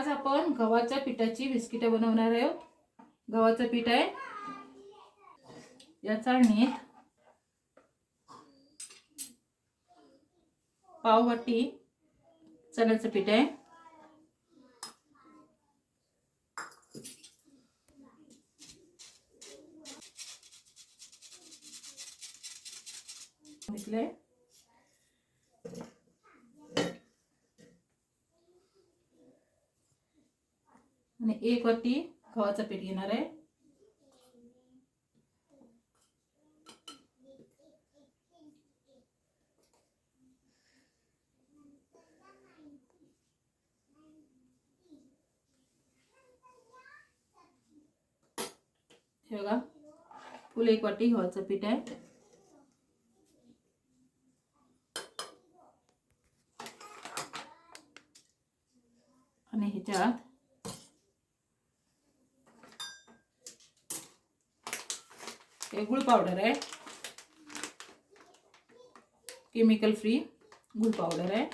आज आपण गव्हाच्या पिठाची बिस्किटं बनवणार आहोत. गव्हाचं पीठ आहे. या चाळणीत पाववाटी चण्याचं पीठ आहे. घेतलंय आणि एक वाटी गव्हाचं पीठ घेणार आहे. हे बघा फुल एक वाटी गव्हाचं पीठ आहे. आणि ह्याच्यात हे गुळ पावडर आहे. केमिकल फ्री गुळ पावडर आहे.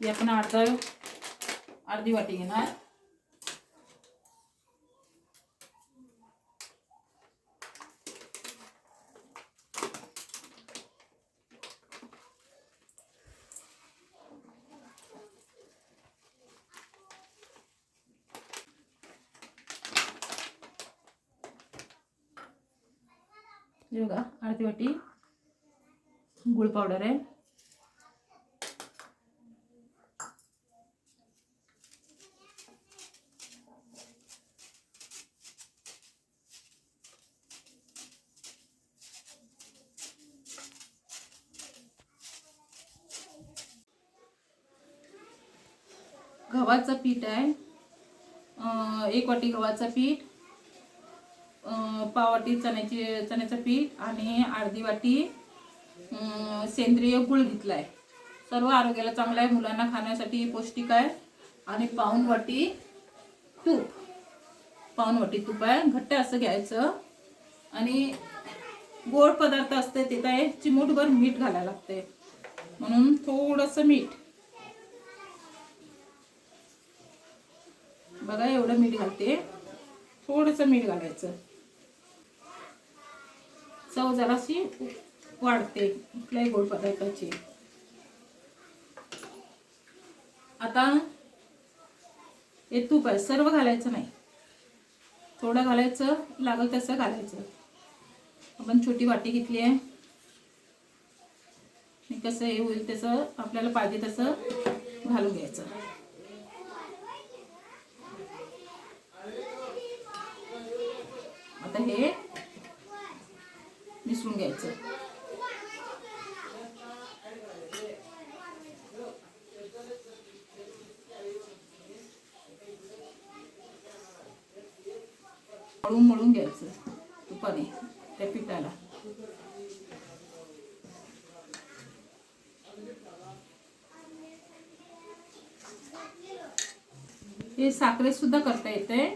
ती आपण अर्धा अर्धी वाटी घेणार. हे बघा अर्धी वाटी गुळ पावडर आहे. गव्हाचं पीठ आहे. एक वाटी गव्हाचं पीठ. पावाटी पाववाटी चण्याची चण्याचं पीठ आणि अर्धी वाटी सेंद्रिय गुळ घेतला आहे सर्व आरोग्याला चांगलं आहे. मुलांना खाण्यासाठी पौष्टिक आहे. आणि पाऊन वाटी तूप. पाऊन वाटी तूप आहे. घट्ट असं घ्यायचं. आणि गोड पदार्थ असते ते काय? चिमूटभर मीठ घालायला लागते म्हणून थोडंसं मीठ. बघा एवढं मीठ घालते. थोडंसं मीठ घालायचं. चव जराशी वाढते कुठल्याही गोड पदार्थाची. आता हे तूप आहे सर्व घालायचं नाही. थोडं घालायचं लागल तसं घालायचं. आपण छोटी वाटी घेतली आहे. आणि कसं हे होईल तसं आपल्याला पाहिजे तसं घालून घ्यायचं. आता हे मिसळून घ्यायचं. मळून मळून घ्यायचं तुपाने त्या पिठाला. हे साखरेत सुद्धा करता येते.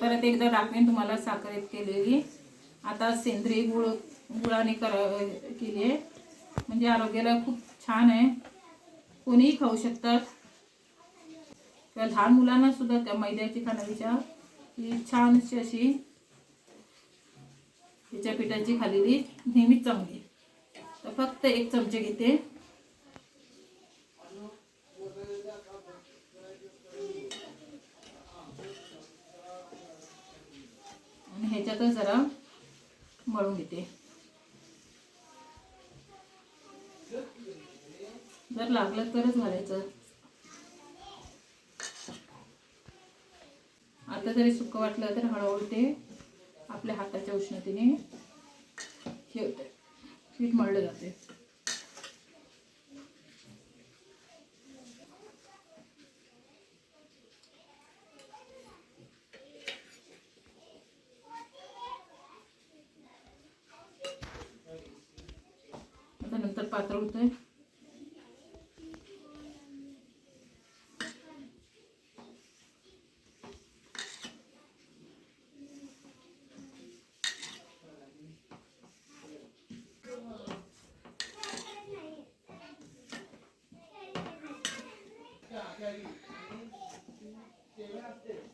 परत एकदा टाकणे तुम्हाला साखरेत केलेली आता सेंद्रिय गुळ गुळाने कर केली आहे. म्हणजे आरोग्याला खूप छान आहे. कोणीही खाऊ शकतात. किंवा लहान मुलांना सुद्धा त्या मैद्याची खाण्यापेक्षा ही छानशी अशी तिच्या पिठाची खालेली नेहमीच चांगली तर फक्त एक चमचे घेते. आणि ह्याच्यातच जरा मळून घेते. जर लागलं तरच घालायचं आता जरी सुक वाटलं तर हळूहळू ते आपल्या हाताच्या उष्णतेने हे होते पीठ मळलं जाते पात्र होतंय Yeah.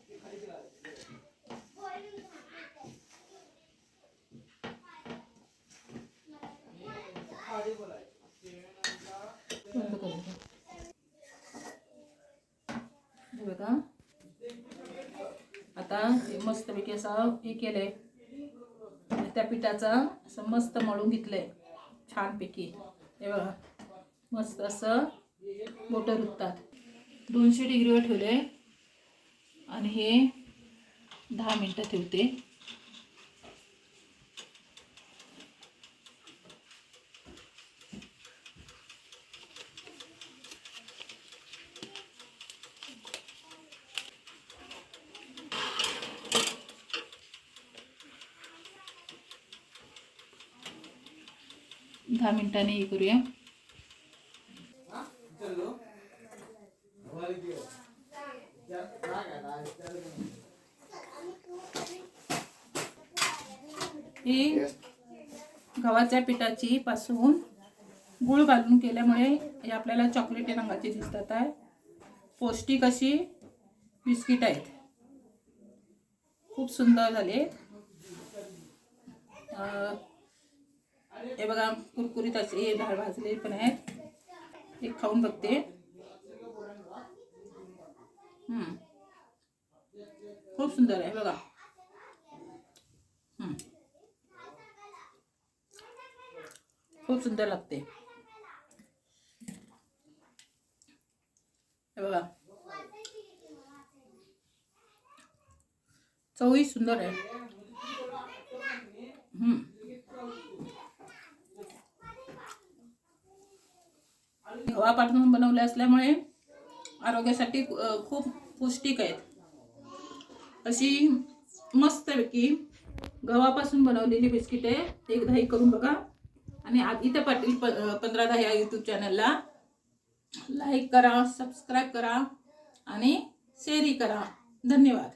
हे बघा. आता हे मस्तपैकी असं हे केलं आहे त्या पिठाचा असं मस्त मळून घेतलंय. छानपैकी. हे बघा. मस्त असं बोटं रुततात. दोनशे डिग्रीवर ठेवले आणि हे दहा मिनटं ठेवते. दहा मिनिटांनी हे करूया. ही गव्हाच्या पिठाची पासून गुळ घालून केल्यामुळे हे आपल्याला चॉकलेटी रंगाची दिसतात आहे. पौष्टिक अशी बिस्किट आहेत. खूप सुंदर झाले. हे बघा कुरकुरीत असे डाळ भाजले पण आहेत. हे खाऊन बघते. खूप सुंदर आहे बघा. खूप सुंदर लागते. हे बघा. चवही सुंदर आहे. गव्हापासून बनवले असल्यामुळे आरोग्यासाठी खूप पौष्टिक आहेत. अशी मस्तपैकी गव्हापासून बनवलेली बिस्किटे एकदा ही करून बघा. आणि आदित्य पाटील प पंधरा दहा या यूट्यूब चॅनलला लाईक करा सबस्क्राईब करा आणि शेअरही करा. धन्यवाद.